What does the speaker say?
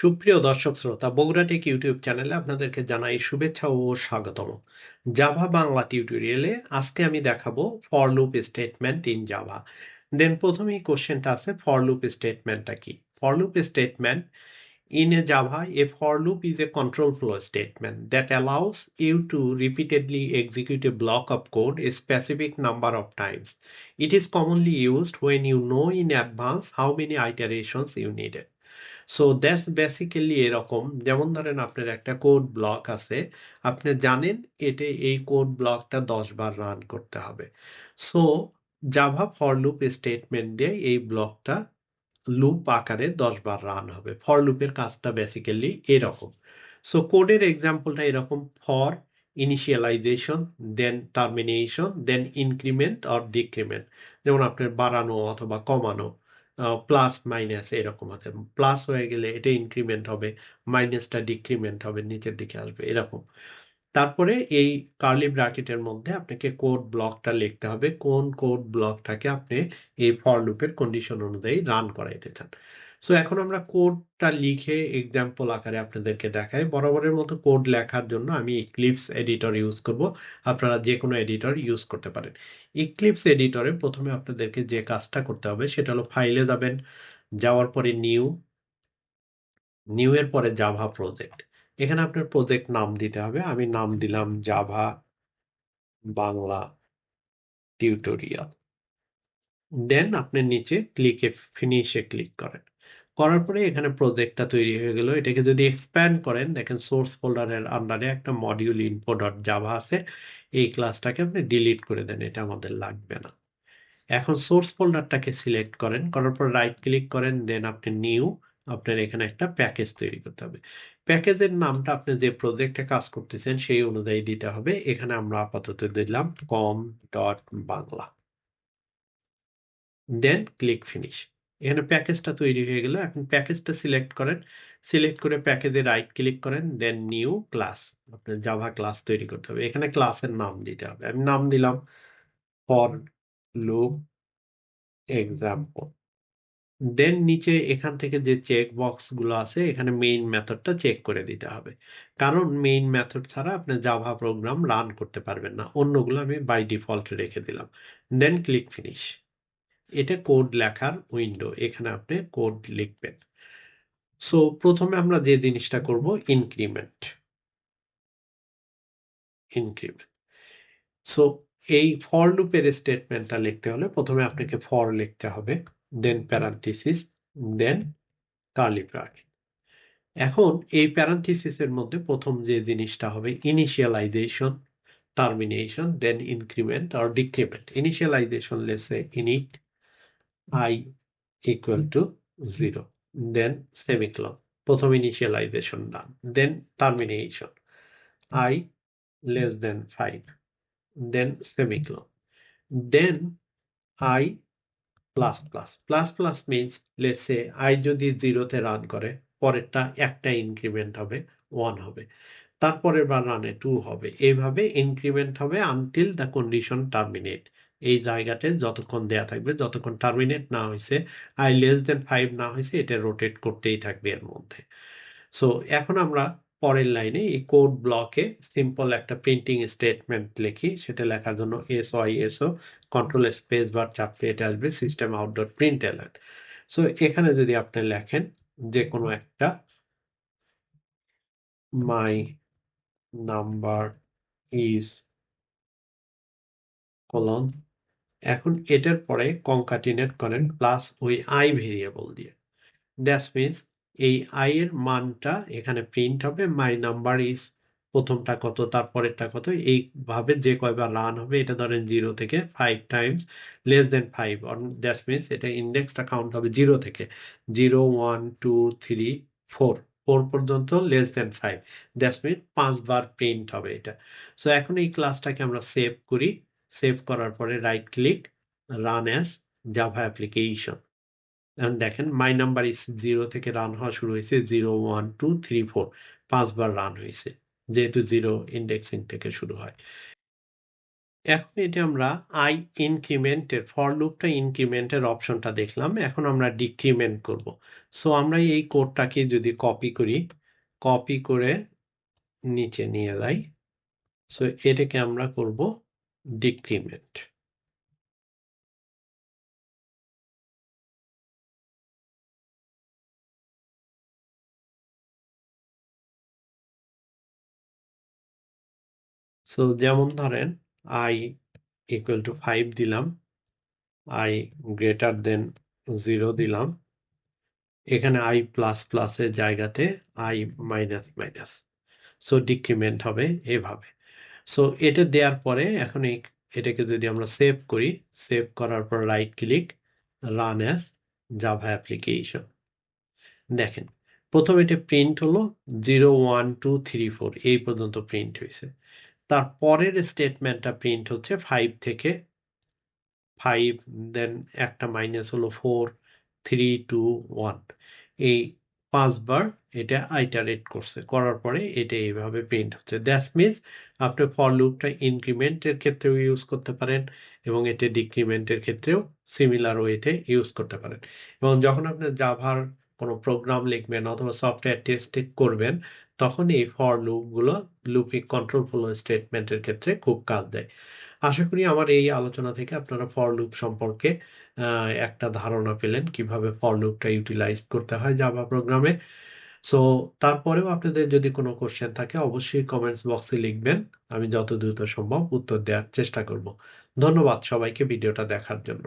সুপ্রিয় দর্শক শ্রোতা, বগুড়া টেক ইউটিউব চ্যানেলে আপনাদেরকে জানাই শুভেচ্ছা ও স্বাগতম। জাভা বাংলা টিউটোরিয়ালে আজকে আমি দেখাবো for loop statement in Java. Then প্রথমেই কোশ্চেনটা আছে, ফর লুপ স্টেটমেন্টটা কি? For loop statement in a Java, a for loop is a control flow statement that allows you to repeatedly execute a block of code a specific number of times. It is commonly used when you know in advance how many iterations you needed. So that's basically এরকম। যেমন ধরেন আপনার একটা code block আছে। আপনি জানেন এতে এই কোড ব্লকটা দশ বার রান করতে হবে। So Java for loop statement দিয়ে এই ব্লকটা লুপ আকারে দশ বার রান হবে। ফর লুপের কাজটা বেসিক্যালি এরকম। সো কোডের এক্সাম্পলটা এরকম। For initialization then termination then increment or decrement যেমন আপনার বাড়ানো অথবা কমানো। প্লাস মাইনাস এরকম হতে প্লাস হয়ে গেলে এটা ইনক্রিমেন্ট হবে মাইনাসটা ডিক্রিমেন্ট হবে, নিচের দিকে আসবে, এরকম। তারপরে এই কার্লি ব্র্যাকেটের মধ্যে আপনাকে কোড ব্লকটা লিখতে হবে। কোন কোড ব্লকটাকে আপনি এই ফর লুপের কন্ডিশন অনুযায়ী রান করাইতে চান। সো এখন আমরা কোডটা লিখে এক্সাম্পল আকারে আপনাদেরকে দেখাই। বরাবরের মতো কোড লেখার জন্য আমি ইক্লিপস এডিটর ইউজ করব। আপনারা যে কোনো এডিটর ইউজ করতে পারেন। ইক্লিপস এডিটরে প্রথমে আপনাদেরকে যে কাজটা করতে হবে সেটা হলো ফাইলে যাবেন, যাওয়ার পরে নিউ নিউ এর পরে জাভা প্রজেক্ট এখানে আপনার প্রজেক্ট নাম দিতে হবে। আমি নাম দিলাম জাভা বাংলা টিউটোরিয়াল দেন আপনি নিচে ক্লিকে ফিনিশে ক্লিক করেন। করার পরে এখানে প্রজেক্টটা তৈরি হয়ে গেল। এটাকে যদি এক্সপ্যান্ড করেন, দেখেন সোর্স ফোল্ডারের আন্ডারে একটা মডিউল ইনফো ডট জাভা আছে। এই ক্লাসটাকে আপনি ডিলিট করে দেন, এটা আমাদের লাগবে না। এখন সোর্স ফোল্ডারটাকে সিলেক্ট করেন, করার পর রাইট ক্লিক করেন দেন আপনি নিউ আপনার এখানে একটা প্যাকেজ তৈরি করতে হবে। প্যাকেজের নামটা আপনি যে প্রজেক্টে কাজ করতেছেন, সেই অনুযায়ী দিতে হবে। এখানে আমরা আপাতত দিলাম com dot Bangla. Then click finish এখানে প্যাকেজটা তৈরি হয়ে গেল। এখন প্যাকেজটা সিলেক্ট করেন। সিলেক্ট করে প্যাকেজে রাইট ক্লিক করেন দেন নিউ ক্লাস আপনার জাভা ক্লাস তৈরি করতে হবে। এখানে ক্লাসের নাম দিতে হবে। আমি নাম দিলাম ফর লুপ এক্সাম্পল দেন নিচে এখান থেকে যে চেক বক্সগুলো আছে, এখানে মেইন মেথডটা চেক করে দিতে হবে। কারণ মেইন মেথড ছাড়া আপনি জাভা প্রোগ্রাম রান করতে পারবেন না। অন্যগুলো আমি বাই ডিফল্ট রেখে দিলাম। দেন ক্লিক ফিনিশ এটা কোড লেখার উইন্ডো এখানে আপনি কোড লিখবেন। সো প্রথমে আমরা যে জিনিসটা করব ইনক্রিমেন্ট ইনক্রিমেন্ট সো এই ফর লুপের স্টেটমেন্টটা লিখতে হলে প্রথমে আপনাকে ফর লিখতে হবে দেন প্যারান্থিসিস দেন কার্লি ব্র্যাকেট এখন এই প্যারান্থিসিসের মধ্যে প্রথম যে জিনিসটা হবে ইনিশিয়ালাইজেশন টার্মিনেশন দেন ইনক্রিমেন্ট আর decrement initialization লেসে init i equal to 0 then semicolon. প্রথম initialization done then termination i less than 5 then semicolon. Then i plus plus. Plus plus means, let's say, i যদি জিরোতে run করে, পরেরটা একটা increment হবে one হবে। তারপরের বার রানে টু হবে। এইভাবে ইনক্রিমেন্ট হবে আনটিল দ্য কন্ডিশন টার্মিনেট এই জায়গাতে যতক্ষণ দেয়া থাকবে, যতক্ষণ টার্মিনেট না হয়েছে আই লেস দেন ফাইভ না হয়েছে এটা রোটেট করতেই থাকবে এর মধ্যে। সো এখন আমরা পরের লাইনে এই কোড ব্লকে সিম্পল একটা প্রিন্টিং স্টেটমেন্ট লিখি, সেটা লেখার জন্য S Y S O control space bar চাপলে এটা আসবে system out dot print alert so এখানে যদি আপনি লেখেন যে কোনো একটা মাই নাম্বার ইজ কলন এখন এটার পরে কনকাটিনেট করেন প্লাস ওই আই ভেরিয়েবল দিয়ে। দ্যাট মিনস এই আই এর মানটা এখানে প্রিন্ট হবে মাই নাম্বার ইজ প্রথমটা কত, তারপরেরটা কত, এইভাবে যে কয়বার রান হবে, এটা ধরেন জিরো থেকে five times less than five on that means এটা ইন্ডেক্সটা কাউন্ট হবে জিরো থেকে। Zero one two three four four পর্যন্ত less than five that means পাঁচবার প্রিন্ট হবে এটা। সো এখন এই ক্লাসটাকে আমরা সেভ করি। সেভ করার পরে right click run as Java application দেখেন মাই নাম্বার ইস জিরো থেকে রান হওয়া শুরু হয়েছে zero one two three four পাঁচবার রান হয়েছে, যেহেতু জিরো ইন্ডেক্সিং থেকে শুরু হয়। এখন এটা আমরা আই ইনক্রিমেন্টের ফর লুপটা ইনক্রিমেন্টের অপশনটা দেখলাম, এখন আমরা ডিক্রিমেন্ট করব। সো আমরা এই কোডটাকে যদি কপি করি কপি করে নিচে নিয়ে যাই। সো এটাকে আমরা করব ডিক্রিমেন্ট সো যেমন ধরেন আই ইকুয়াল টু ফাইভ দিলাম আই গ্রেটার দেন জিরো দিলাম। এখানে আই প্লাস প্লাসের জায়গাতে I minus minus so decrement হবে এভাবে। সো এটা দেওয়ার পরে এখন এই, এটাকে যদি আমরা সেভ করি সেভ করার পর right click run as Java application দেখেন, প্রথম এটা প্রিন্ট হলো zero one two three four এই পর্যন্ত প্রিন্ট হয়েছে। তার পরের স্টেটমেন্টটা প্রিন্ট হচ্ছে ফাইভ থেকে ফাইভ দেন একটা মাইনাস হলো ফোর থ্রি টু ওয়ান এই পাঁচবার এটা আইটারেট করছে, করার পরে এটা এইভাবে প্রিন্ট হচ্ছে। দ্যাস মিনস আপনি ফর লুপটা ইনক্রিমেন্টের ক্ষেত্রেও ইউজ করতে পারেন এবং এতে ডিক্রিমেন্টের ক্ষেত্রেও সিমিলার ওয়েতে ইউজ করতে পারেন। এবং যখন আপনি জাভার কোনো প্রোগ্রাম লিখবেন অথবা সফটওয়্যার টেস্ট করবেন, তখন এই ফর লুপগুলো লুপিং কন্ট্রোল ফ্লো স্টেটমেন্টের ক্ষেত্রে খুব কাজ দেয়। আশা করি আমার এই আলোচনা থেকে আপনারা ফর লুপ সম্পর্কে একটা ধারণা পেলেন কীভাবে ফর লুপটা ইউটিলাইজ করতে হয় জাভা প্রোগ্রামে সো তারপরেও আপনাদের যদি কোনো কোশ্চেন থাকে অবশ্যই কমেন্টস বক্সে লিখবেন। আমি যত দ্রুত সম্ভব উত্তর দেওয়ার চেষ্টা করব। ধন্যবাদ সবাইকে ভিডিওটা দেখার জন্য।